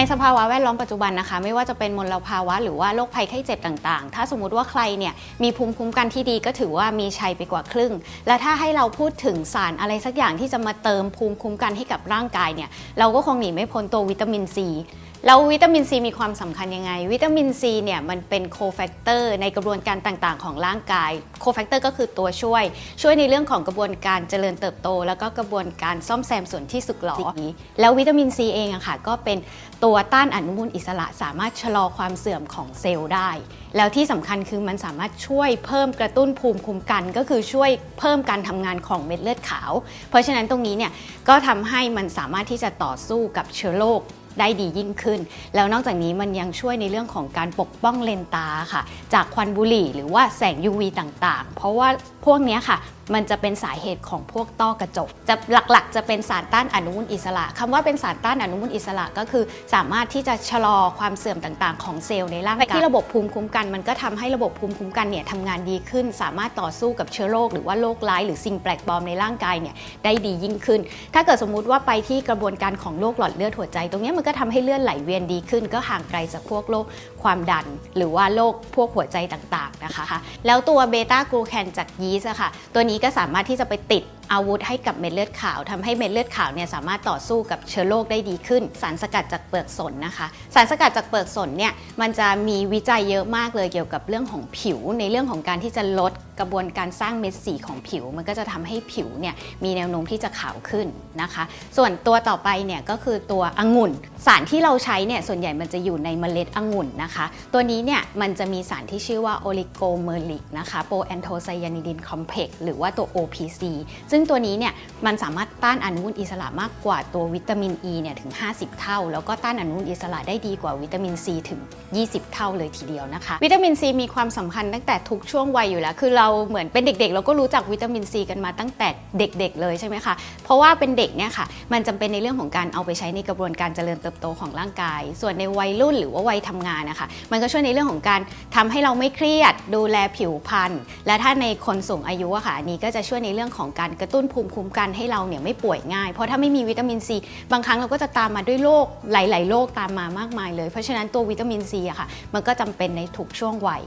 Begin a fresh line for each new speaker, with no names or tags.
ในสภาวะแวดล้อมปัจจุบันนะคะ ไม่ว่าจะเป็นมลภาวะหรือว่าโรคภัยไข้เจ็บต่างๆ ถ้าสมมุติว่าใครเนี่ยมีภูมิคุ้มกันที่ดีก็ถือว่ามีชัยไปกว่าครึ่ง และถ้าให้เราพูดถึงสารอะไรสักอย่างที่จะมาเติมภูมิคุ้มกันให้กับร่างกายเนี่ยเราก็คงหนีไม่พ้นตัววิตามินซี แล้ววิตามินซีมีความสำคัญยังไง วิตามินซีเนี่ยมันเป็นโคแฟกเตอร์ในกระบวนการต่างๆ ของร่างกายโคแฟกเตอร์ก็คือตัวช่วย ช่วยในเรื่องของกระบวนการเจริญเติบโต แล้วก็กระบวนการซ่อมแซมส่วนที่สึกหรอแล้ววิตามินซีเองอะค่ะก็เป็นตัวต้านอนุมูลอิสระสามารถชะลอความเสื่อมของเซลล์ได้ แล้วที่สำคัญคือมันสามารถช่วยเพิ่มกระตุ้นภูมิคุ้มกัน ก็คือช่วยเพิ่มการทำงานของเม็ดเลือดขาว เพราะฉะนั้นตรงนี้เนี่ยก็ทำให้มันสามารถที่จะต่อสู้กับเชื้อโรค ได้ดียิ่งขึ้น แล้วนอกจากนี้มันยังช่วยในเรื่องของการปกป้องเลนตาค่ะ จากควันบุหรี่หรือว่าแสง UV ต่างๆ เพราะว่าพวกนี้ค่ะ มันจะเป็นสาเหตุของพวกต้อกระจก จะหลักๆ จะเป็นสารต้านอนุมูลอิสระคำว่าเป็นสารต้านอนุมูลอิสระก็คือ สามารถที่จะชะลอความเสื่อมต่างๆ ของเซลล์ในร่างกายที่ระบบภูมิคุ้มกันมันก็ทำให้ระบบภูมิคุ้มกันเนี่ยทำงานดีขึ้น สามารถต่อสู้กับเชื้อโรคหรือว่าโรคร้ายหรือสิ่งแปลกปลอมในร่างกายเนี่ยได้ดียิ่งขึ้น ถ้าเกิดสมมุติว่าไปที่กระบวนการของโรคหลอดเลือดหัวใจ ตรงนี้มันก็ทำให้เลือดไหลเวียนดีขึ้น ก็ห่างไกลจากพวกโรคความดัน หรือว่าโรคพวกหัวใจต่างๆนะคะ แล้วตัวเบต้ากลูแคนจากยีสต์อะค่ะ ตัวนี้ก็สามารถที่จะไปติด อาวุธให้กับเม็ดเลือดขาวทำให้เม็ดเลือดขาวเนี่ยสามารถต่อสู้กับเชื้อโรคได้ดีขึ้น สารสกัดจากเปลือกสนนะคะ สารสกัดจากเปลือกสนเนี่ยมันจะมีวิจัยเยอะมากเลยเกี่ยวกับเรื่องของผิว ในเรื่องของการที่จะลดกระบวนการสร้างเม็ดสีของผิว มันก็จะทำให้ผิวเนี่ยมีแนวโน้มที่จะขาวขึ้นนะคะ ส่วนตัวต่อไปเนี่ยก็คือตัวองุ่น สารที่เราใช้เนี่ยส่วนใหญ่มันจะอยู่ในเมล็ดองุ่นนะคะ ตัวนี้เนี่ยมันจะมีสารที่ชื่อว่าโอลิโกเมอริกนะคะโปแอนโทไซยานิดินคอมเพล็กหรือว่าตัว OPC ซึ่งตัวนี้เนี่ยมันสามารถต้านอนุมูลอิสระมากกว่าตัววิตามิน E เนี่ยถึง 50 เท่า แล้วก็ต้านอนุมูลอิสระได้ดีกว่าวิตามิน C ถึง 20 เท่าเลยทีเดียวนะคะ วิตามิน C มีความสำคัญตั้งแต่ทุกช่วงวัยอยู่แล้ว คือเราเหมือนเป็นเด็กๆ เราก็รู้จักวิตามิน C กันมาตั้งแต่เด็กๆ เลยใช่ไหมคะเพราะว่าเป็นเด็กเนี่ยค่ะมันจำเป็นในเรื่องของการเอาไปใช้ในกระบวนการเจริญเติบโตของร่างกาย ส่วนในวัยรุ่นหรือว่าวัยทำงานนะคะมันก็ช่วยในเรื่องของการทำให้เราไม่เครียด ดูแลผิวพรรณและถ้าในคนสูงอายุอะค่ะอันนี้ก็จะช่วยในเรื่องของการกระตุ้นภูมิคุ้มกันให้เราเนี่ยไม่ป่วยง่าย เพราะถ้าไม่มีวิตามินซีบางครั้งเราก็จะตามมาด้วยโรคหลาย ๆ โรคตามมามากมายเลย เพราะฉะนั้นตัววิตามินซีอะค่ะ มันก็จำเป็นในทุกช่วงวัย